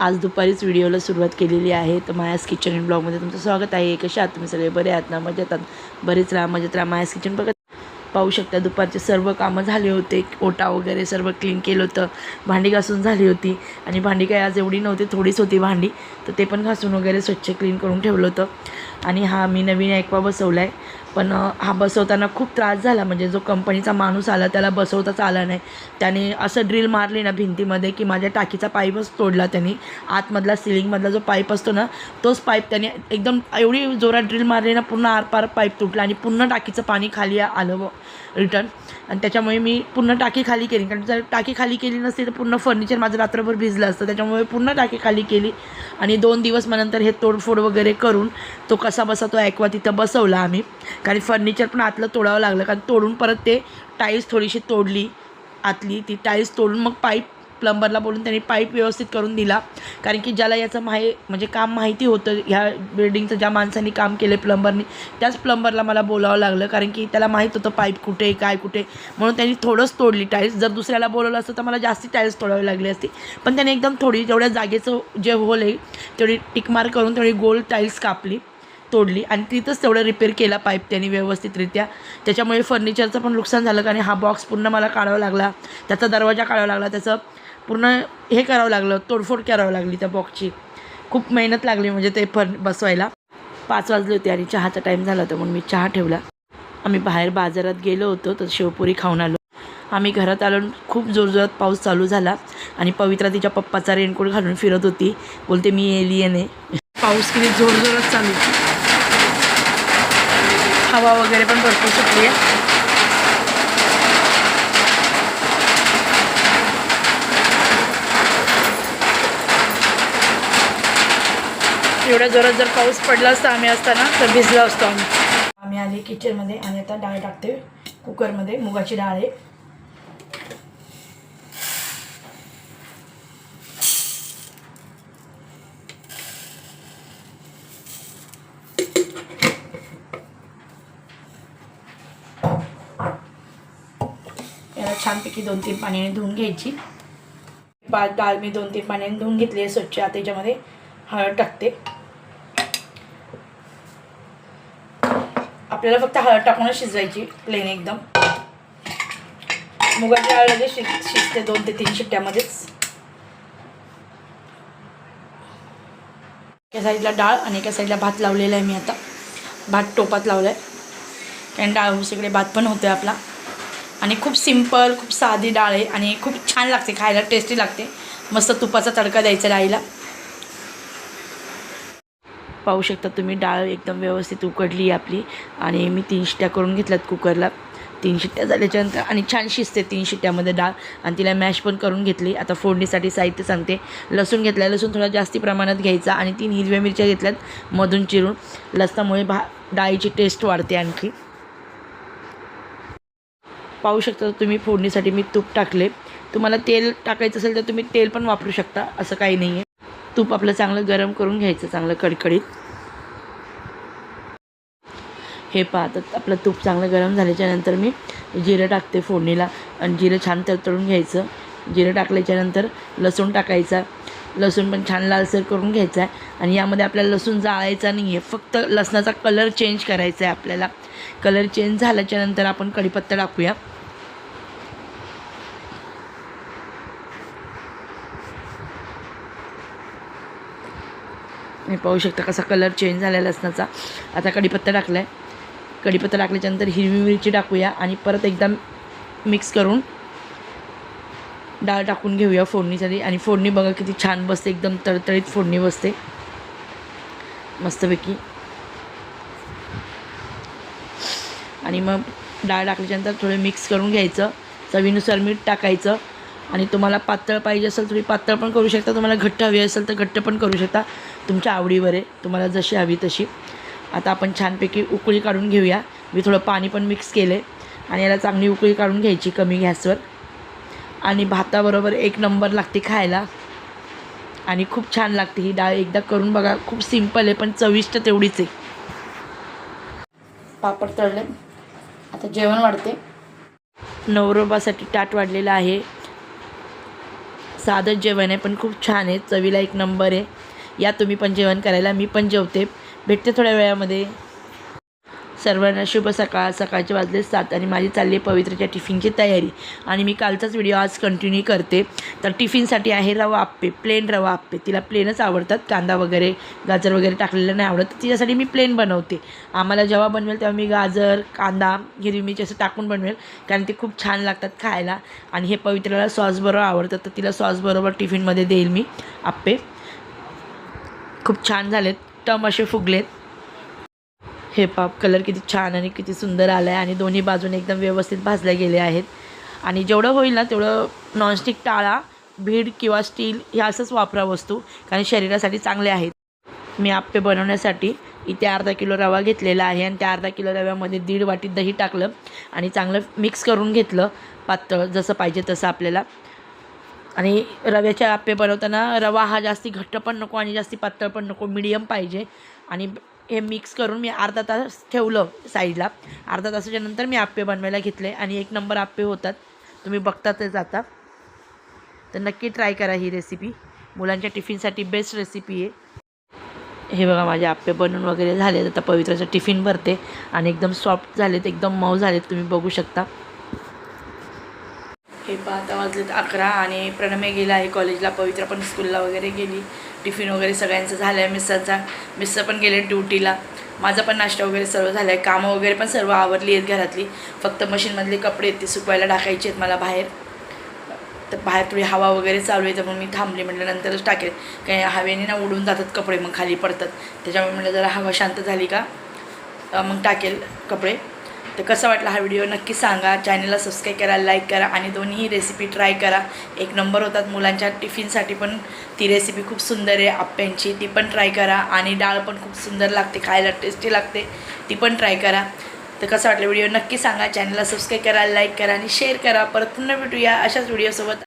आज दुपारीच व्हिडिओला सुरुवात केलेली आहे. तर मायास किचन अँड ब्लॉगमध्ये तुमचं स्वागत आहे. कशा आहात तुम्ही सगळे? बरे आहात ना? मजेत आहात? बरेच राहा मजेत राहा. मायास किचन बघत पाहू शकता दुपारचे सर्व कामं झाले होते. ओटा वगैरे सर्व क्लीन केलं होतं. भांडी घासून झाली होती. आणि भांडी काय आज एवढी नव्हती थोडीच होती भांडी. तर ते पण घासून वगैरे स्वच्छ क्लीन करून ठेवलं होतं. आणि हा मी नवीन ॲक्वा बसवला आहे पण हा बसवताना खूप त्रास झाला. म्हणजे जो कंपनीचा माणूस आला त्याला बसवताच आला नाही. त्याने असं ड्रिल मारली ना भिंतीमध्ये की माझ्या टाकीचा पाईपच तोडला त्यांनी. आतमधला सिलिंगमधला जो पाईप असतो ना तोच पाईप त्याने एकदम एवढी जोरात ड्रिल मारली ना पूर्ण आरपार पाईप तुटला आणि पूर्ण टाकीचं पाणी खाली आलं रिटर्न. आणि त्याच्यामुळे मी पूर्ण टाकी खाली केली. कारण जर टाकी खाली केली नसती तर पूर्ण फर्निचर माझं रात्रभर भिजलं असतं. त्याच्यामुळे पूर्ण टाकी खाली केली आणि दोन दिवस मग नंतर हे तोडफोड वगैरे करून तो कसा बसा तो ॲक्वा तिथं बसवला आम्ही. कारण फर्निचर पण आतलं तोडावं लागलं. कारण तोडून परत ते टाईल्स थोडीशी तोडली आतली. ती टाईल्स तोडून मग पाईप प्लंबरला बोलून त्यांनी पाईप व्यवस्थित करून दिला. कारण की ज्याला याचं माहि म्हणजे काम माहिती होतं ह्या बिल्डिंगचं ज्या माणसांनी काम केलं प्लंबरनी त्याच प्लंबरला मला बोलावं लागलं. कारण की त्याला माहीत होतं पाईप कुठे काय कुठे म्हणून त्यांनी थोडंच तोडली टाईल्स जर दुसऱ्याला बोलवलं असतं तर मला जास्ती टाईल्स तोडावी लागली असती. पण त्याने एकदम थोडी जेवढ्या जागेचं जे होल आहे तेवढी टिकमार करून तेवढी गोल टाईल्स कापली. तोडली आणि तिथंच तेवढं रिपेअर केला पाईप त्यांनी व्यवस्थितरित्या. त्याच्यामुळे फर्निचरचं पण नुकसान झालं कारण हा बॉक्स पूर्ण मला काढावा लागला. त्याचा दरवाजा काढावा लागला त्याचं पूर्ण हे करावं लागलं तोडफोड करावं लागली त्या बॉक्सची खूप मेहनत लागली म्हणजे ते फर्न बसवायला. पाच वाजले होते आणि चहाचा टाईम झाला होता म्हणून मी चहा ठेवला. आम्ही बाहेर बाजारात गेलो होतो तर शेवपुरी खाऊन आलो. आम्ही घरात आलो खूप जोरजोरात पाऊस चालू झाला आणि पवित्रा तिच्या पप्पाचा रेनकोट घालून फिरत होती. बोलते मी एलियन आहे पाऊस किती जोरजोरात चालू. होती हवा वगैरे पण भरपूर सुटली आहे. एवढ्या जोरात जर पाऊस पडला असता आम्ही असताना तर भिजला असतो आम्ही. आम्ही आले किचनमध्ये आणि आता डाळ टाकते कुकरमध्ये मुगाची डाळ आहे याला छानपैकी दोन तीन पाण्याने धुवून घ्यायची. बाद डाळ मी दोन तीन पाण्याने धुवून घेतली आहे स्वच्छ. आता याच्यामध्ये हळद टाकते. आपल्याला फक्त हळद टाकूनच शिजवायची प्लेन एकदम. मुगाची डाळ लगेच शिज शिजते दोन ते तीन शिट्ट्यामध्येच. एका साईडला डाळ आणि एका साईडला भात लावलेला आहे मी आता. भात टोपात लावला आहे कारण डाळ सगळे भात पण होतो आपला. आणि खूप सिंपल खूप साधी डाळ आहे आणि खूप छान लागते खायला टेस्टी लागते. मस्त तुपाचा तडका द्यायचा डाळीला पाहू शकता तुम्ही डाळ एकदम व्यवस्थित उकडली आहे आपली. आणि मी तीन शिट्ट्या करून घेतल्यात कुकरला. तीन शिट्ट्या झाल्याच्यानंतर आणि छान शिजते तीन शिट्ट्यामध्ये डाळ. आणि तिला मॅश पण करून घेतली. आता फोडणीसाठी साहित्य सांगते. लसूण घेतला लसूण थोडा जास्ती प्रमाणात घ्यायचा आणि तीन हिरव्या मिरच्या घेतल्यात मधून चिरून. लसणामुळे भा डाळीची टेस्ट वाढते आणखी. पाहू शकता तुम्ही फोडणीसाठी मी तूप टाकले. तुम्हाला तेल टाकायचं असेल तर तुम्ही तेल पण वापरू शकता असं काही नाही आहे तूप आपलं चांगलं गरम करून घ्यायचं चांगलं कडकडीत. हे पाहतात आपलं तूप चांगलं गरम झाल्याच्यानंतर मी जिरं टाकते फोडणीला. आणि जिरं छान तळतळून घ्यायचं. जिरं टाकल्याच्यानंतर लसूण टाकायचा. लसूण पण छान लालसर करून घ्यायचा आहे. आणि यामध्ये आपल्याला लसूण जाळायचा नाही आहे. फक्त लसणाचा कलर चेंज करायचा आहे आपल्याला. कलर चेंज झाल्याच्यानंतर आपण कढीपत्ता टाकूया. हे पाहू शकता कसा कलर चेंज झाला लसणाचा. आता कढीपत्ता टाकला आहे कढीपत्ता टाकल्याच्यानंतर हिरवी मिरची टाकूया आणि परत एकदा मिक्स करून डाळ टाकून घेऊया फोडणीसाठी आणि फोडणी बघा किती छान बसते एकदम तळतळीत फोडणी बसते. मस्तपैकी. आणि मग डाळ टाकल्याच्यानंतर थोडं मिक्स करून घ्यायचं. चवीनुसार मीठ टाकायचं. आणि तुम्हाला पातळ पाहिजे असेल तुम्ही पातळ पण करू शकता. तुम्हाला घट्ट हवी असेल तर घट्ट पण करू शकता. तुमच्या आवडीवर आहे. तुम्हाला जशी हवी तशी. आता आपण छानपैकी उकळी काढून घेऊया. मी थोडं पाणी पण मिक्स केलं आहे आणि याला चांगली उकळी काढून घ्यायची कमी गॅसवर. आणि भाताबरोबर एक नंबर लागते खायला. आणि खूप छान लागते ही डाळ. एकदा करून बघा खूप सिंपल आहे पण चविष्ट तेवढीच आहे. पापड तळले. आता जेवण वाढते. नवरोबासाठी ताट वाढलेलं आहे. साधं जेवण आहे पण खूप छान आहे. चवीला एक नंबर आहे. या तुम्ही पण जेवण करायला मी पण जेवते. भेटते थोड्या वेळामध्ये. सर्वांना शुभ सकाळ. सकाळचे वाजले सात आणि माझी चालली आहे पवित्रच्या टिफिनची तयारी. आणि मी कालचाच व्हिडिओ आज कंटिन्यू करते. तर टिफिनसाठी आहे रवा आप्पे प्लेन रवा आप्पे. तिला प्लेनच आवडतात कांदा वगैरे गाजर वगैरे टाकलेलं नाही आवडत. तर तिच्यासाठी मी प्लेन बनवते. आम्हाला जेव्हा बनवेल तेव्हा मी गाजर कांदा हिरवी मिरची असं टाकून बनवेल. कारण ते खूप छान लागतात खायला. आणि हे पवित्राला सॉसबरोबर आवडतं. तर तिला सॉसबरोबर टिफिनमध्ये देईल मी आप्पे. खूप छान झालेत. टम असे फुगलेत. हे पाप कलर किती छान आणि किती सुंदर आला आहे आणि दोन्ही बाजूने एकदम व्यवस्थित भाजले गेले आहेत. आणि जेवढं होईल ना तेवढं नॉनस्टिक टाळा भीड किंवा स्टील ह्या असंच वापरा वस्तू कारण शरीरासाठी चांगले आहेत. मी आप्पे बनवण्यासाठी इथे अर्धा किलो रवा घेतलेला आहे आणि त्या अर्धा किलो रव्यामध्ये दीड वाटी दही टाकलं आणि चांगलं मिक्स करून घेतलं पातळ जसं पाहिजे तसं आपल्याला. आणि रव्याचे आप्पे बनवताना रवा हा जास्ती घट्ट पण नको आणि जास्ती पातळ पण नको मिडियम पाहिजे. आणि हे मिक्स करून मी अर्धा तास ठेवलं साईडला अर्धा तासाच्या नंतर मी आप्पे बनवायला घेतले आणि एक नंबर आप्पे होतात. तुम्ही बघतातच आता तर नक्की ट्राय करा ही रेसिपी मुलांच्या टिफिनसाठी बेस्ट रेसिपी आहे. हे बघा माझे आप्पे बनवून वगैरे झाले आता पवित्राचं टिफिन भरते आणि एकदम सॉफ्ट झालेत एकदम मऊ झालेत. तुम्ही बघू शकता. हे पाहता वाजलेत अकरा आणि प्रणमे गेला आहे. कॉलेजला पवित्र पण स्कूलला वगैरे गेली. टिफिन वगैरे सगळ्यांचं झालं आहे मिस्सरचा मिस्सर पण गेले ड्युटीला. माझा पण नाश्ता वगैरे सर्व झाला आहे कामं वगैरे पण सर्व आवरली आहेत घरातली. फक्त मशीनमधले कपडे आहेत ते सुकवायला टाकायचे आहेत मला बाहेर. तर बाहेर थोडी हवा वगैरे चालू आहे तर मग मी थांबली म्हटलं नंतरच टाकेल. काही हवेने ना उडून जातात कपडे मग खाली पडतात. त्याच्यामुळे म्हटलं जरा हवा शांत झाली का? मग टाकेल कपडे. तर कसा वाटला हा व्हिडिओ नक्की सांगा. चॅनलला सबस्क्राईब करा लाईक करा आणि दोन्ही रेसिपी ट्राय करा. एक नंबर होतात मुलांच्या टिफिनसाठी पण. ती रेसिपी खूप सुंदर आहे आप्प्यांची. ती पण ट्राय करा आणि डाळ पण खूप सुंदर लागते खायला टेस्टी लागते. ती पण ट्राय करा. तर कसं वाटलं व्हिडिओ नक्की सांगा. चॅनलला सबस्क्राईब करा लाईक करा आणि शेअर करा. परत पुन्हा भेटूया अशाच व्हिडिओसोबत